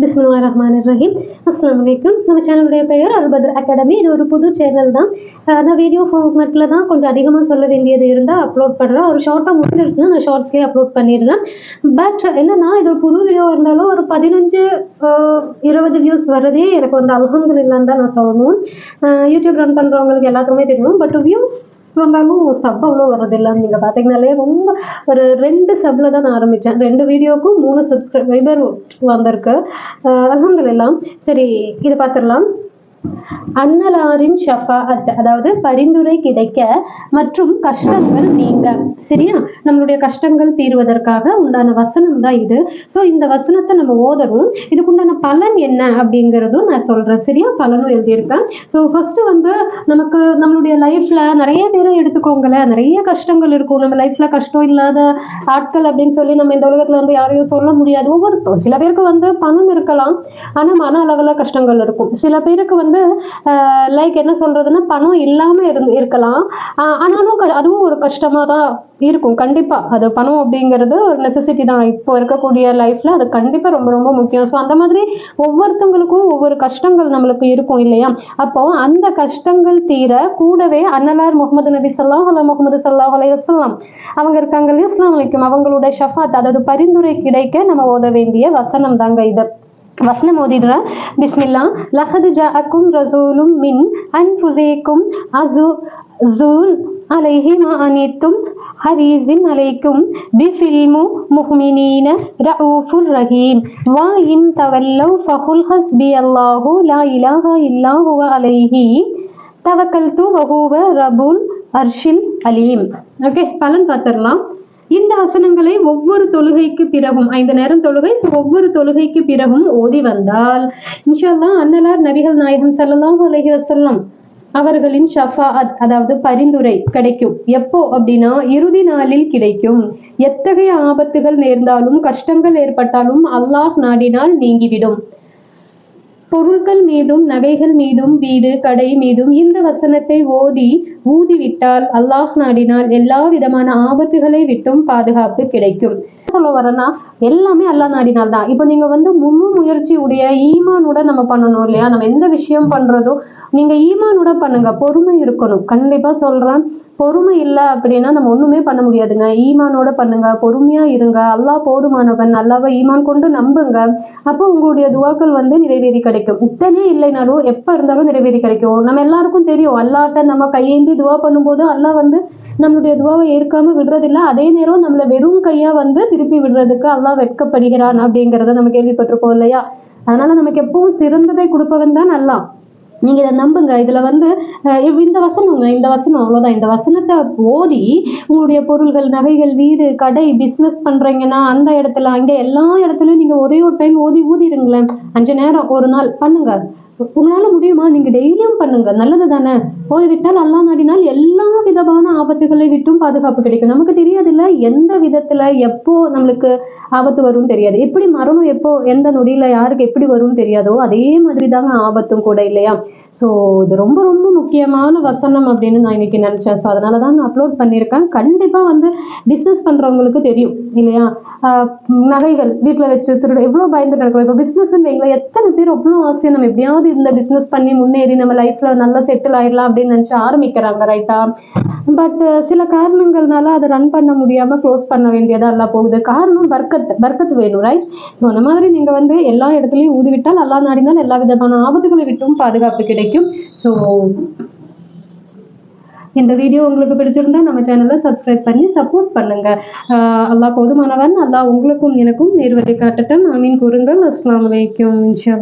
பிஸ்மில்லா ரஹ்மான் ரஹீம் அஸ்லாம் வலைக்கும் நம்ம சேனலுடைய பெயர் அல்பத்ர் அகாடமி இது ஒரு புது சேனல் தான். அந்த வீடியோ ஃபார்மேட்டில் தான் கொஞ்சம் அதிகமாக சொல்ல வேண்டியது இருந்தால் அப்லோட் பண்ணுறேன் ஒரு ஷார்ட்டாக முடிஞ்சிருச்சுன்னா நான் ஷார்ட்ஸ்லேயே அப்லோட் பண்ணிடுறேன். பட் என்னன்னா இது ஒரு புது வீடியோ இருந்தாலும் ஒரு பதினஞ்சு இருபது வியூஸ் வர்றதே எனக்கு வந்து அல்ஹம்துலில்லான்னு தான் நான் சொல்லணும். யூடியூப் ரன் பண்ணுறவங்களுக்கு எல்லாத்துக்குமே தெரியும். பட் வியூஸ் வந்தாலும் சப் அவ்வளோ வர்றதில்லை. நீங்கள் பார்த்தீங்கனாலே ரொம்ப ஒரு ரெண்டு சப்பில் தான் நான் ஆரம்பித்தேன் ரெண்டு வீடியோக்கும் மூணு சப்ஸ்கிரைபர் வந்திருக்கு. அலமதுல்லாம் சரி இது பார்த்துடலாம் அன்னலாரின் ஷஃபாஅத் அதாவது பரிந்துரை கிடைக்க மற்றும் கஷ்டங்கள் நீங்க. சரியா? நம்மளுடைய கஷ்டங்கள் தீர்வதற்காக உண்டான வசனம் தான் இது. ஸோ இந்த வசனத்தை நம்ம ஓதவும் இதுக்குண்டான பலன் என்ன அப்படிங்கிறதும் நான் சொல்றேன். சரியா? பலனும் எழுதியிருக்கேன். ஸோ ஃபர்ஸ்ட் வந்து நமக்கு நம்மளுடைய லைஃப்ல நிறைய பேரை எடுத்துக்கோங்களேன். நிறைய கஷ்டங்கள் இருக்கும். நம்ம லைஃப்ல கஷ்டம் இல்லாத ஆட்கள் அப்படின்னு சொல்லி நம்ம இந்த உலகத்துல வந்து யாரையும் சொல்ல முடியாது. ஒவ்வொரு சில பேருக்கு வந்து பணம் இருக்கலாம். ஆனா மன அளவுல கஷ்டங்கள் இருக்கும். சில பேருக்கு வந்து லைக் என்ன சொல்றதுன்னா பணம் இல்லாம இருந்து இருக்கலாம். ஆஹ் ஆனாலும் அதுவும் ஒரு கஷ்டமா தான் இருக்கும். கண்டிப்பா அது பணம் அப்படிங்கிறது ஒரு நெசசிட்டி தான். இப்போ இருக்கக்கூடிய லைஃப்ல அது கண்டிப்பா ரொம்ப ரொம்ப முக்கியம். ஸோ அந்த மாதிரி ஒவ்வொருத்தவங்களுக்கும் ஒவ்வொரு கஷ்டங்கள் நம்மளுக்கு இருக்கும் இல்லையா? அப்போ அந்த கஷ்டங்கள் தீர கூடவே அன்னலார் முகமது நபி சல்லாஹ் அலா முகமது சல்லாஹ் அலி வஸல்லம் அவங்க இருக்காங்க இல்லையா? அலைக்கும். அவங்களோட ஷஃபாத் அதாவது பரிந்துரை கிடைக்க நம்ம ஓத வேண்டிய வசனம் தாங்க இது. وصن مودرة بسم الله لقد جاءكم رسول من أنفسكم عزوزون عليه ما أنتم حريز عليكم بفيلم مؤمنين رؤوف رحيم وإن تولوا فقل حسبي الله لا إله إلا هو عليه توكلت وهو رب الأرش العليم. أوكي فعلا فاتر இந்த வசனங்களை ஒவ்வொரு தொழுகைக்கு பிறகும் ஐந்து நேரம் தொழுகை ஒவ்வொரு தொழுகைக்கு பிறகும் ஓதி வந்தால் இன்ஷால்லா அன்னலார் நபிகள் நாயகம் செல்லலாம் அலைஹி வசல்லம் அவர்களின் ஷஃபாஅத் அதாவது பரிந்துரை கிடைக்கும். எப்போ அப்படின்னா இறுதி நாளில் கிடைக்கும். எத்தகைய ஆபத்துகள் நேர்ந்தாலும் கஷ்டங்கள் ஏற்பட்டாலும் அல்லாஹ் நாடினால் நீங்கிவிடும். பொருட்கள் மீதும் நகைகள் மீதும் வீடு கடை மீதும் இந்த வசனத்தை ஓதி ஊதிவிட்டால் அல்லாஹ் நாடினால் எல்லா விதமான ஆபத்துகளை விட்டும் பாதுகாப்பு கிடைக்கும். சொல்ல வரேன்னா எல்லாமே அல்லாஹ் நாடினால் தான். இப்போ நீங்க வந்து முழு முயற்சி உடைய ஈமானோட நம்ம பண்ணணும் இல்லையா? நம்ம எந்த விஷயம் பண்றதோ நீங்க ஈமானோட பண்ணுங்க. பொறுமை இருக்கணும். கண்டிப்பா சொல்றேன். பொறுமை இல்லை அப்படின்னா நம்ம ஒன்றுமே பண்ண முடியாதுங்க. ஈமானோட பண்ணுங்க பொறுமையா இருங்க. அல்லா போதுமானவன் அல்லாவை ஈமான் கொண்டு நம்புங்க. அப்போ உங்களுடைய துவாக்கள் வந்து நிறைவேறி கிடைக்கும். உடனே இல்லைனாலும் எப்போ இருந்தாலும் நிறைவேறி கிடைக்கும். நம்ம எல்லாருக்கும் தெரியும் அல்லாட்ட நம்ம கையேந்தி துவா பண்ணும்போது அல்லா வந்து நம்மளுடைய துவாவை ஏற்காம விடுறதில்ல. அதே நேரம் நம்மள வெறும் கையா வந்து திருப்பி விடுறதுக்கு அல்லா வெட்கப்படுகிறான் அப்படிங்கிறத நம்ம கேள்விப்பட்டிருப்போம் இல்லையா? அதனால நமக்கு எப்பவும் சிறந்ததை கொடுப்பவன் தான் நல்லா நீங்க இதை நம்புங்க. இதுல வந்து இந்த வசனங்க இந்த வசனம் அவ்வளவுதான். இந்த வசனத்தை ஓதி உங்களுடைய பொருள்கள் நகைகள் வீடு கடை பிஸ்னஸ் பண்றீங்கன்னா அந்த இடத்துல அங்க எல்லா இடத்துலயும் நீங்க ஒரே ஒரு டைம் ஓதி ஊதிடுங்களேன். அஞ்சு நேரம் ஒரு நாள் பண்ணுங்க. உங்களால முடியுமா? நீங்க டெய்லியும் பண்ணுங்க. நல்லது தானே? ஓதி விட்டால் அல்லா நாடினால் எல்லா விதமான ஆபத்துகளை விட்டும் பாதுகாப்பு கிடைக்கும். நமக்கு தெரியாதுல்ல எந்த விதத்துல எப்போ நம்மளுக்கு ஆபத்து வரும்னு தெரியாது. எப்படி மரணம் எப்போ எந்த நொடியில யாருக்கு எப்படி வரும்னு தெரியாதோ அதே மாதிரி தாங்க ஆபத்தும் கூட இல்லையா? ஸோ இது ரொம்ப ரொம்ப முக்கியமான வசனம் அப்படின்னு நான் இன்னைக்கு நினைச்சேன். ஸோ அதனால தான் நான் அப்லோட் பண்ணியிருக்கேன். கண்டிப்பாக வந்து பிஸ்னஸ் பண்ணுறவங்களுக்கு தெரியும் இல்லையா? நகைகள் வீட்டில் வச்சு திருட எவ்வளோ பயந்து நடக்கிறோம். இப்போ பிஸ்னஸ் வைங்களா எத்தனை பேர் அவ்வளோ ஆசையாக நம்ம எப்படியாவது இந்த பிஸ்னஸ் பண்ணி முன்னேறி நம்ம லைஃப்பில் நல்லா செட்டில் ஆயிடலாம் அப்படின்னு நினச்சி ஆரம்பிக்கிறாங்க ரைட்டா பட் uh, சில காரணங்கள்னால அதை ரன் பண்ண முடியாம க்ளோஸ் பண்ண வேண்டியதா எல்லாம் போகுது. காரணம் பர்க்கத் பர்க்கத்து வேணும் ரைட் ஸோ அந்த மாதிரி நீங்க வந்து எல்லா இடத்துலையும் ஊதிவிட்டால் எல்லா நாடினால் எல்லா விதமான ஆபத்துகளை விட்டும் பாதுகாப்பு கிடைக்கும். ஸோ இந்த வீடியோ உங்களுக்கு பிடிச்சிருந்தா நம்ம சேனலை சப்ஸ்கிரைப் பண்ணி சப்போர்ட் பண்ணுங்க. ஆஹ் அல்லாஹ் போதுமானவன் அல்லாஹ் உங்களுக்கும் எனக்கும் நேர்வதை காட்டட்டும். அமீன் கூறுங்கள். அஸ்லாம் வலைக்கும் இன்ஷா